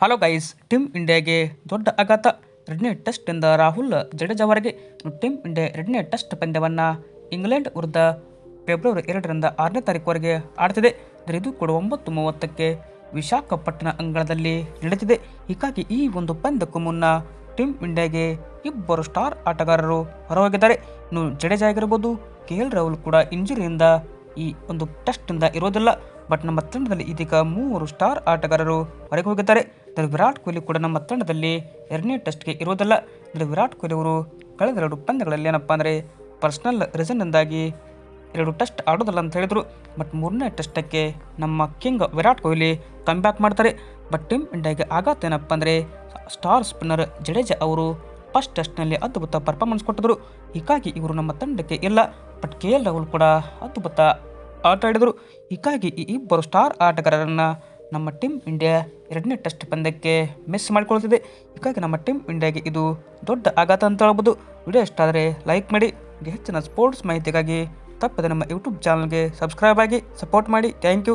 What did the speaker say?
Hello guys team ಇಂಡಿಯಾಗೆ ದೊಡ್ಡ ಆಘಾತ. ಎರಡನೇ ಇಂದ ರಾಹುಲ್ ಜಡೇಜಾವರೆಗೆ ಟೀಮ್ ಇಂಡಿಯಾ ಎರಡನೇ ಟೆಸ್ಟ್ ಪಂದ್ಯವನ್ನು ಇಂಗ್ಲೆಂಡ್ ವಿರುದ್ಧ ಫೆಬ್ರವರಿ ಎರಡರಿಂದ ಆರನೇ ತಾರೀಕುವರೆಗೆ ಆಡ್ತಿದೆ ಇದು ಕೂಡ ಒಂಬತ್ತು ಮೂವತ್ತಕ್ಕೆ ವಿಶಾಖಪಟ್ಟಣ ಅಂಗಳದಲ್ಲಿ ನಡೆದಿದೆ ಹೀಗಾಗಿ ಈ ಒಂದು ಪಂದ್ಯಕ್ಕೂ ಮುನ್ನ ಟೀಮ್ ಇಂಡಿಯಾಗೆ ಇಬ್ಬರು ಸ್ಟಾರ್ ಆಟಗಾರರು ಹೊರಹೋಗಿದ್ದಾರೆ. ಇನ್ನು ಜಡೇಜಾ ಆಗಿರ್ಬೋದು, ಕೆ ಎಲ್ ರಾಹುಲ್ ಕೂಡ ಇಂಜುರಿಯಿಂದ ಈ ಒಂದು ಟೆಸ್ಟ್ನಿಂದ ಇರೋದಿಲ್ಲ ಬಟ್ ನಮ್ಮ ತಂಡದಲ್ಲಿ ಇದೀಗ ಮೂವರು ಸ್ಟಾರ್ ಆಟಗಾರರು ಹೊರಗೆ ಹೋಗಿದ್ದಾರೆ. ವಿರಾಟ್ ಕೊಹ್ಲಿ ಕೂಡ ನಮ್ಮ ತಂಡದಲ್ಲಿ ಎರಡನೇ ಟೆಸ್ಟ್ಗೆ ಇರೋದಲ್ಲ ಅಂದರೆ ವಿರಾಟ್ ಕೊಹ್ಲಿ ಅವರು ಕಳೆದ ಎರಡು ಪಂದ್ಯಗಳಲ್ಲಿ ಏನಪ್ಪ ಅಂದರೆ ಪರ್ಸ್ನಲ್ ರೀಸನ್ನಿಂದಾಗಿ ಎರಡು ಟೆಸ್ಟ್ ಆಡೋದಲ್ಲ ಅಂತ ಹೇಳಿದರು. ಬಟ್ ಮೂರನೇ ಟೆಸ್ಟಕ್ಕೆ ನಮ್ಮ king Virat Kohli come back ಮಾಡ್ತಾರೆ. ಬಟ್ ಟೀಮ್ ಇಂಡಿಯಾಗೆ ಆಘಾತ ಏನಪ್ಪ ಅಂದರೆ ಸ್ಟಾರ್ ಸ್ಪಿನ್ನರ್ ಜಡೇಜಾ ಅವರು ಫಸ್ಟ್ ಟೆಸ್ಟ್ನಲ್ಲಿ ಅದ್ಭುತ ಪರ್ಫಾರ್ಮೆನ್ಸ್ ಕೊಟ್ಟಿದ್ರು. ಹೀಗಾಗಿ ಇವರು ನಮ್ಮ ತಂಡಕ್ಕೆ ಇಲ್ಲ. ಬಟ್ ಕೆ ಎಲ್ ರಾಹುಲ್ ಕೂಡ ಅದ್ಭುತ ಆಟ ಆಡಿದರು. ಹೀಗಾಗಿ ಈ ಇಬ್ಬರು ಸ್ಟಾರ್ ಆಟಗಾರರನ್ನು ನಮ್ಮ ಟೀಮ್ ಇಂಡಿಯಾ ಎರಡನೇ ಟೆಸ್ಟ್ ಪಂದ್ಯಕ್ಕೆ ಮಿಸ್ ಮಾಡಿಕೊಳ್ತಿದೆ. ಹೀಗಾಗಿ ನಮ್ಮ ಟೀಮ್ ಇಂಡಿಯಾಗೆ ಇದು ದೊಡ್ಡ ಆಘಾತ ಅಂತ ಹೇಳ್ಬೋದು ವಿಡಿಯೋ ಇಷ್ಟ ಆದರೆ ಲೈಕ್ ಮಾಡಿ. ಹೆಚ್ಚಿನ ಸ್ಪೋರ್ಟ್ಸ್ ಮಾಹಿತಿಗಾಗಿ ತಪ್ಪದೆ ನಮ್ಮ ಯೂಟ್ಯೂಬ್ ಚಾನಲ್ಗೆ ಸಬ್ಸ್ಕ್ರೈಬ್ ಆಗಿ ಸಪೋರ್ಟ್ ಮಾಡಿ. Thank you